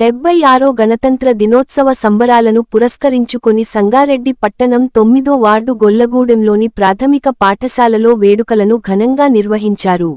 డెబ్బై ఆరో గణతంత్ర దినోత్సవ సంబరాలను పురస్కరించుకుని సంగారెడ్డి పట్టణం తొమ్మిదో వార్డు గొల్లగూడెంలోని ప్రాథమిక పాఠశాలలో వేడుకలను ఘనంగా నిర్వహించారు.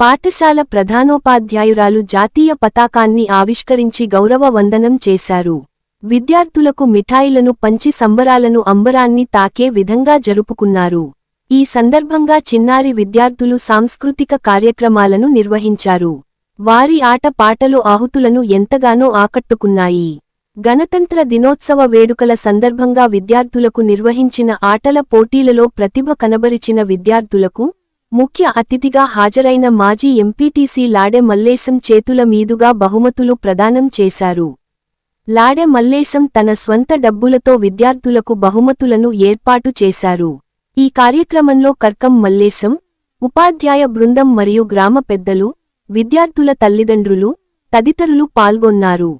పాఠశాల ప్రధానోపాధ్యాయురాలు జాతీయ పతాకాన్ని ఆవిష్కరించి గౌరవ వందనం చేశారు. విద్యార్థులకు మిఠాయిలను పంచి సంబరాలను అంబరాన్ని తాకే విధంగా జరుపుకున్నారు. ఈ సందర్భంగా చిన్నారి విద్యార్థులు సాంస్కృతిక కార్యక్రమాలను నిర్వహించారు. వారి ఆట పాటలు ఆహుతులను ఎంతగానో ఆకట్టుకున్నాయి. గణతంత్ర దినోత్సవ వేడుకల సందర్భంగా విద్యార్థులకు నిర్వహించిన ఆటల పోటీలలో ప్రతిభ కనబరిచిన విద్యార్థులకు ముఖ్య అతిథిగా హాజరైన మాజీ ఎంపీటీసీ లాడె మల్లేశం చేతుల మీదుగా బహుమతులు ప్రదానం చేశారు. లాడె మల్లేశం తన స్వంత డబ్బులతో విద్యార్థులకు బహుమతులను ఏర్పాటు చేశారు. ఈ కార్యక్రమంలో కర్కం మల్లేశం ఉపాధ్యాయ బృందం మరియు గ్రామ పెద్దలు విద్యార్థుల తల్లిదండ్రులు తదితరులు పాల్గొన్నారు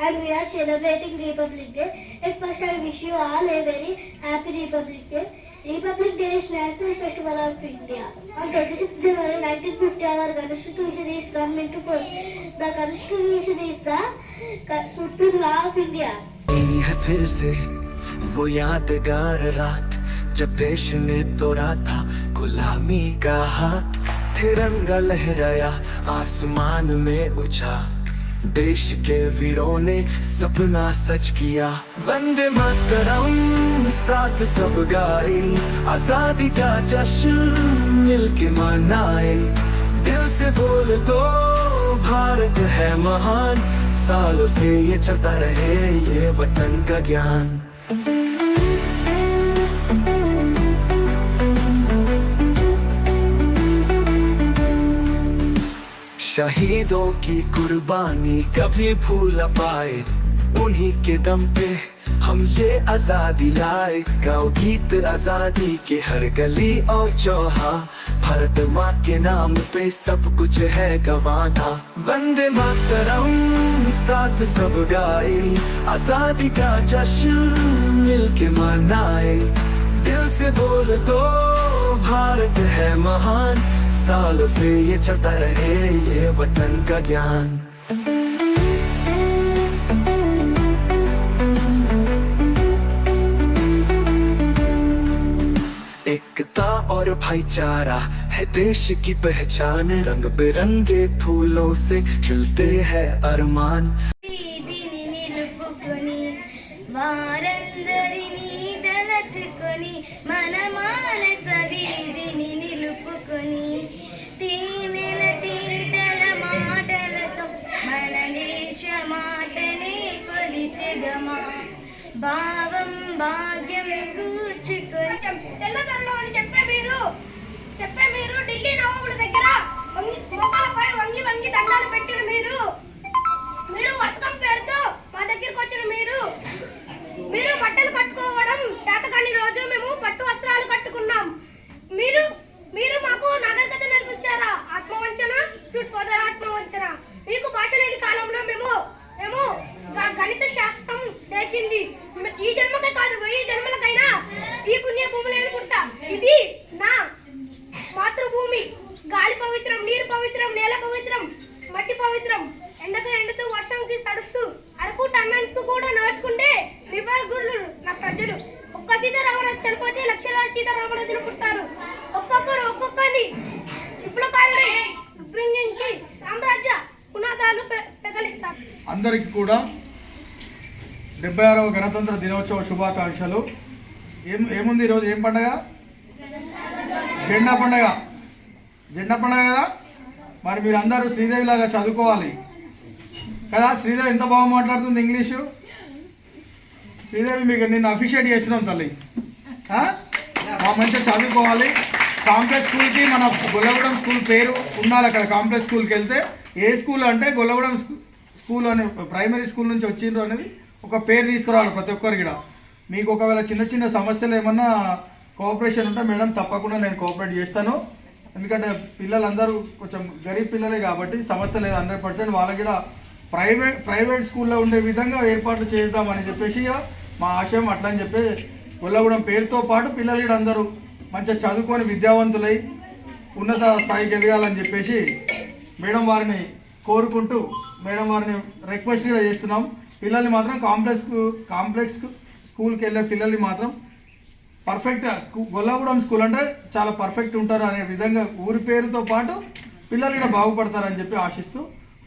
and we are celebrating Republic Day. At first I wish you all a very happy Republic Day. Republic Day is National Festival of India. On 26th January 1950 our Constitution is come into force. The Constitution is the supreme law of India. है फिर से वो यादगार रात जब देश ने तोड़ा था गुलामी का हाथ तिरंगा लहराया आसमान में उछा देश के वीरों ने सपना सच किया वंदे मातरम साथ सब गाए, आज़ादी का जश्न मिलके मनाए। दिल से बोल दो, भारत है महान। सालों से ये चलता रहे, ये वतन का ज्ञान। शहीदों की कुर्बानी कभी भूल पाए, उन्हीं के दम पे हम ये आज़ादी लाए। गाओ गीत आज़ादी के हर गली और चौहा। भारत माँ के नाम पे सब कुछ है गवाना। वंदे मातरम, साथ सब गाए। आज़ादी का जश्न मिलके मनाए। दिल से बोल दो, भारत है महान। सालों से ये चलता रहे, ये वतन का ज्ञान। भाईचारा है देश की पहचान रंग बिरंगे फूलों से खिलते हैं अरमान వీధిని నిలుపుకొని వారందరినీ తలచుకొని మన రాజులు ఒక్క సీతారామరాజు చనిపోతే లక్షలాది సీతారామరాజులు పుడతారు. ఒక్కొక్కరు ఒక్కొక్కరిని విప్లవకారులై విజృంభించి సామ్రాజ్య పునాదాలు పె- పెగలిస్తారు. అందరికీ కూడా డెబ్బై ఆరవ గణతంత్ర దినోత్సవ శుభాకాంక్షలు. ఏం ఏముంది ఈరోజు? ఏం పండగ? జెండా పండగ. జెండా పండగ కదా? మరి మీరు అందరూ శ్రీదేవి లాగా చదువుకోవాలి. కదా శ్రీదేవి ఎంత బాగా మాట్లాడుతుంది ఇంగ్లీషు? శ్రీదేవి మీకు నిన్ను అఫిషియేట్ చేస్తున్నాం తల్లి. ఆ? మా మంచిగా చదువుకోవాలి. కాంప్లెక్స్ స్కూల్కి మన గొల్లగూడెం స్కూల్ పేరు ఉండాలి అక్కడ కాంప్లెక్స్ స్కూల్కి వెళ్తే. ఏ స్కూల్ అంటే గొల్లగూడెం స్కూల్ అనే ప్రైమరీ స్కూల్ నుంచి వచ్చిండ్రు అనేది ఒక పేరు తీసుకురావాలి ప్రతి ఒక్కరికి కూడా. మీకు ఒకవేళ చిన్న చిన్న సమస్యలు ఏమన్నా కోఆపరేషన్ ఉంటే మేడం తప్పకుండా నేను కోఆపరేట్ చేస్తాను. ఎందుకంటే పిల్లలందరూ కొంచెం గరీబ్ పిల్లలే కాబట్టి సమస్య లేదు హండ్రెడ్ పర్సెంట్ వాళ్ళకి కూడా ప్రైవేట్ ప్రైవేట్ స్కూల్లో ఉండే విధంగా ఏర్పాట్లు చేద్దామని చెప్పేసి ఇక మా ఆశయం అట్లా అని చెప్పి గొల్లగూడెం పేరుతో పాటు పిల్లలు కూడా అందరూ మంచిగా చదువుకొని విద్యావంతులై ఉన్నత స్థాయికి ఎదగాలని చెప్పేసి మేడం వారిని కోరుకుంటూ మేడం వారిని రిక్వెస్ట్ కూడా చేస్తున్నాం. పిల్లల్ని మాత్రం కాంప్లెక్స్ కాంప్లెక్స్కు స్కూల్కి వెళ్ళే పిల్లల్ని మాత్రం పర్ఫెక్ట్ స్కూ గొల్లగూడెం స్కూల్ అంటే చాలా పర్ఫెక్ట్ ఉంటారు అనే విధంగా ఊరి పేరుతో పాటు పిల్లలు కూడా బాగుపడతారని చెప్పి ఆశిస్తూ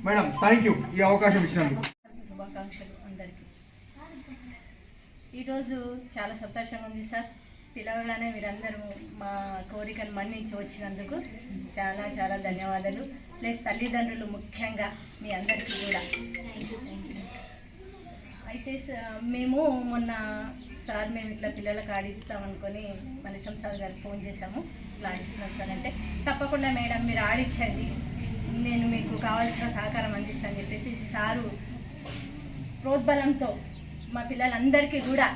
మేడం థ్యాంక్ యూ ఈ అవకాశం ఇచ్చినందుకు. శుభాకాంక్షలు. ఈరోజు చాలా సంతోషంగా ఉంది సార్. పిలవగానే మీరందరూ మా కోరికను మన్నించి వచ్చినందుకు చాలా చాలా ధన్యవాదాలు. ప్లస్ తల్లిదండ్రులు ముఖ్యంగా మీ అందరికీ కూడా. అయితే మేము మొన్న సార్ మేము ఇట్లా పిల్లలకు ఆడిస్తామనుకొని మనిషం సార్ గారికి ఫోన్ చేశాము. ఇట్లా ఆడిస్తున్నాం సార్ అంటే తప్పకుండా మేడం మీరు ఆడించండి. నేను మీకు కావాల్సిన సహకారం అందిస్తాను చెప్పేసి సారు ప్రోద్బలంతో మా పిల్లలందరికీ కూడా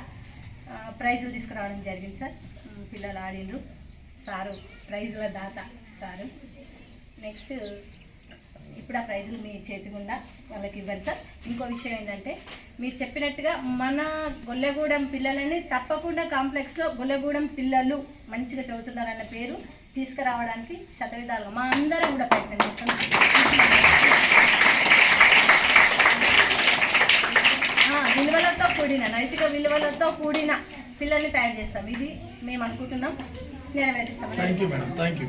ప్రైజులు తీసుకురావడం జరిగింది సార్. పిల్లలు ఆడిండ్రు సారు ప్రైజుల దాత సారు. నెక్స్ట్ ఇప్పుడు ఆ ప్రైజులు మీ చేతి గుండా వాళ్ళకి ఇవ్వండి సార్. ఇంకో విషయం ఏంటంటే మీరు చెప్పినట్టుగా మన గొల్లెగూడెం పిల్లలని తప్పకుండా కాంప్లెక్స్లో గొల్లెగూడెం పిల్లలు మంచిగా చదువుతున్నారన్న పేరు తీసుకురావడానికి శతవిధాలుగా మా అందరం కూడా ప్రయత్నం చేస్తున్నాం ఆ, విలువలతో కూడిన నైతిక విలువలతో కూడిన పిల్లల్ని తయారు చేస్తాం. ఇది మేము అనుకుంటున్నాం. నెరవేరుస్తాం. Thank you madam thank you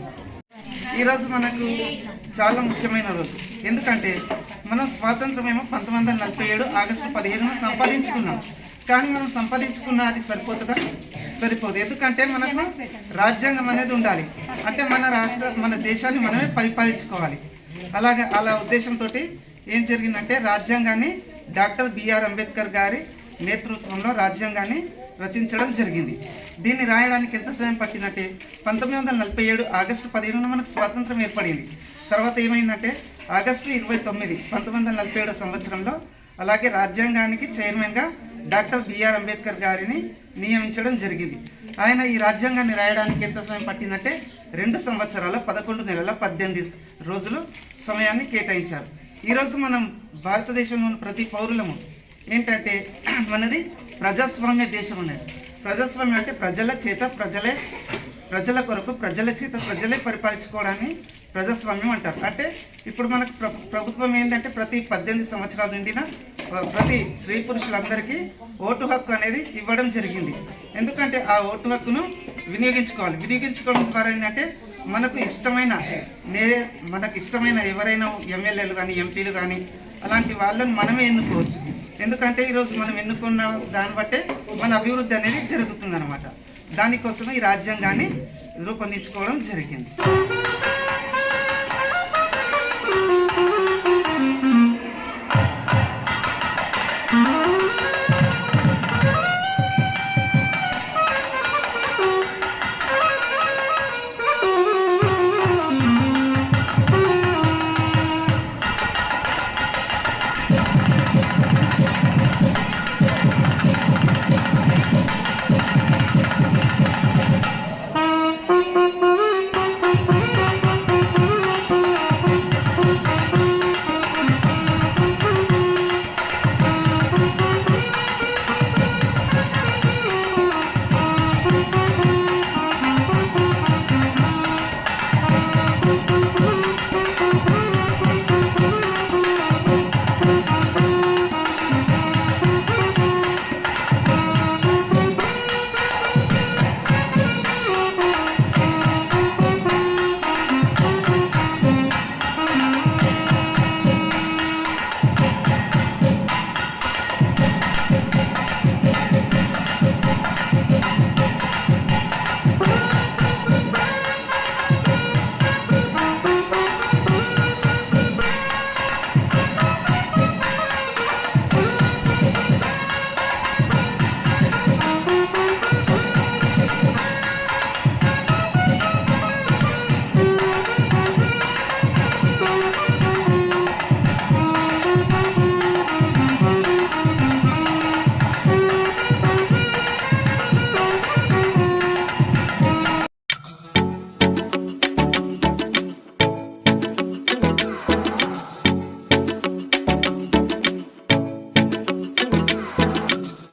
ఈరోజు మనకు చాలా ముఖ్యమైన రోజు. ఎందుకంటే మనం స్వాతంత్రమేమో పంతొమ్మిది వందల నలభై ఏడు ఆగస్టు పదిహేనున సంపాదించుకున్నాం. కానీ మనం సంపాదించుకున్న అది సరిపోతుందా? సరిపోదు. ఎందుకంటే మనకు రాజ్యాంగం అనేది ఉండాలి. అంటే మన రాష్ట్ర మన దేశాన్ని మనమే పరిపాలించుకోవాలి. అలాగే అలా ఉద్దేశంతో ఏం జరిగిందంటే రాజ్యాంగాన్ని డాక్టర్ బిఆర్ అంబేద్కర్ గారి నేతృత్వంలో రాజ్యాంగాన్ని రచించడం జరిగింది. దీన్ని రాయడానికి ఎంత సమయం పట్టిందంటే పంతొమ్మిది వందల నలభై ఏడు ఆగస్టు పదిహేనున మనకు స్వాతంత్రం ఏర్పడింది. తర్వాత ఏమైందంటే ఆగస్టు ఇరవై తొమ్మిది పంతొమ్మిది వందల నలభై ఏడు సంవత్సరంలో అలాగే రాజ్యాంగానికి చైర్మన్గా డాక్టర్ బిఆర్ అంబేద్కర్ గారిని నియమించడం జరిగింది. ఆయన ఈ రాజ్యాంగాన్ని రాయడానికి ఎంత సమయం పట్టిందంటే రెండు సంవత్సరాల పదకొండు నెలల పద్దెనిమిది రోజులు సమయాన్ని కేటాయించారు. ఈరోజు మనం భారతదేశంలోని ప్రతి పౌరులము ఏంటంటే మనది ప్రజాస్వామ్య దేశం అనేది. ప్రజాస్వామ్యం అంటే ప్రజల చేత ప్రజలే ప్రజల కొరకు ప్రజల చేత ప్రజలే పరిపాలించుకోవడాన్ని ప్రజాస్వామ్యం అంటారు. అంటే ఇప్పుడు మనకు ప్రభుత్వం ఏంటంటే ప్రతి పద్దెనిమిది సంవత్సరాల నిండిన ప్రతి స్త్రీ పురుషులందరికీ ఓటు హక్కు అనేది ఇవ్వడం జరిగింది. ఎందుకంటే ఆ ఓటు హక్కును వినియోగించుకోవాలి. వినియోగించుకోవడం ద్వారా ఏంటంటే మనకు ఇష్టమైన నే మనకు ఇష్టమైన ఎవరైనా ఎమ్మెల్యేలు కానీ ఎంపీలు కానీ అలాంటి వాళ్ళని మనమే ఎన్నుకోవచ్చు. ఎందుకంటే ఈరోజు మనం ఎన్నుకున్న దాన్ని బట్టే మన అభివృద్ధి అనేది జరుగుతుందన్నమాట. దానికోసమే ఈ రాజ్యాంగాన్ని రూపొందించుకోవడం జరిగింది.